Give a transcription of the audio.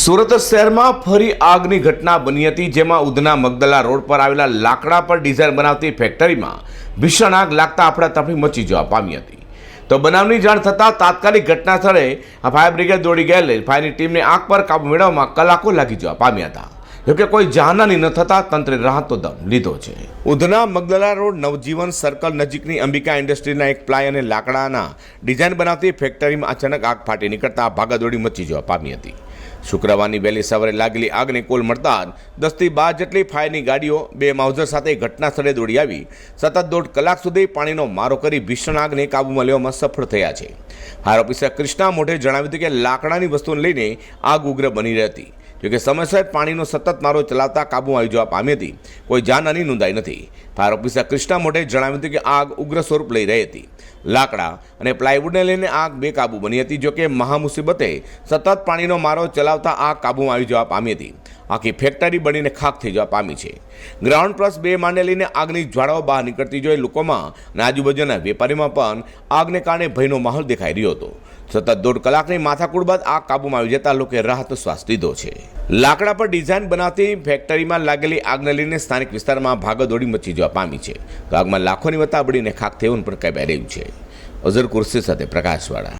સુરત શહેરમાં ફરી આગની ઘટના બની હતી, જેમાં ઉધના મગદલા રોડ પર આવેલા લાકડા પર ડિઝાઇન બનાવતી ફેક્ટરીમાં ભીષણ આગ લાગતા આપણાતફડી મચી જવા પામી હતી. તો બનાવની જાણ થતાં તાત્કાલિક ઘટના સ્થળે ફાયર બ્રિગેડ દોડી ગયેલી, ફાયરની ટીમને આગ પર કાબુ મેળવવામાં કલાકો લાગી જવા પામ્યા હતા. જોકે કોઈ જાનહાની ન થતાં તંત્રે રાહતો દમ લીધો છે. ઉધના મગદલા રોડ નવજીવન સર્કલ નજીકની અંબિકા ઇન્ડસ્ટ્રીના એક પ્લાય અને લાકડાના ડિઝાઇન બનાવતી ફેક્ટરીમાં અચાનક આગ ફાટી નીકળતા ભાગાદોડી મચી જવા પામી હતી. શુક્રવારની વહેલી સવારે લાગેલી આગને કોલ મળતા દસથી બાર જેટલી ફાયરની ગાડીઓ બે માઉઝર સાથે ઘટના સ્થળે દોડી આવી. સતત દોઢ કલાક સુધી પાણીનો મારો કરી ભીષણ આગને કાબૂમાં લેવામાં સફળ થયા છે. ફાયર ઓફિસર કૃષ્ણા મોઢે જણાવ્યું હતું કે લાકડાની વસ્તુને લઈને આગ ઉગ્ર બની રહી હતી જોકે સમયસર પાણીનો સતત મારો ચલાવતા કાબુ આવી જવા પામી હતી. કોઈ જાનહાની નોંધાઈ નથી. ફાયર ઓફિસર કૃષ્ણા મોઢે જણાવ્યું હતું કે આગ ઉગ્ર સ્વરૂપ લઈ રહી હતી. લાકડા અને પ્લાયવુડને લઈને આગ બેકાબુ બની હતી જોકે મહામુસીબતે સતત પાણીનો મારો ચલાવતા આગ કાબૂમાં આવી જવા પામી હતી. આખી ફેક્ટરી બનીને ખાક થઈ જવા પામી છે. ગ્રાઉન્ડ પ્લસ બે માંડે લઈને આગની જ્વાળાઓ બહાર નીકળતી જોઈ લોકોમાં અને આજુબાજુના વેપારીમાં પણ આગને કારણે ભયનો માહોલ દેખાઈ રહ્યો હતો. સતત દોઢ કલાકની માથાકૂટ બાદ આગ કાબૂમાં આવી જતા લોકોએ રાહત શ્વાસ લીધો છે. લાકડા પર ડિઝાઇન બનાવતી ફેક્ટરીમાં લાગેલી આગને લઈને સ્થાનિક વિસ્તારમાં ભાગદોડી મચી જવા પામી છે. આગમાં લાખોની વત્તા બળીને ખાક થયું પણ કહેવાય રહ્યું છે. અઝર કુર્સી સાથે પ્રકાશવાળા.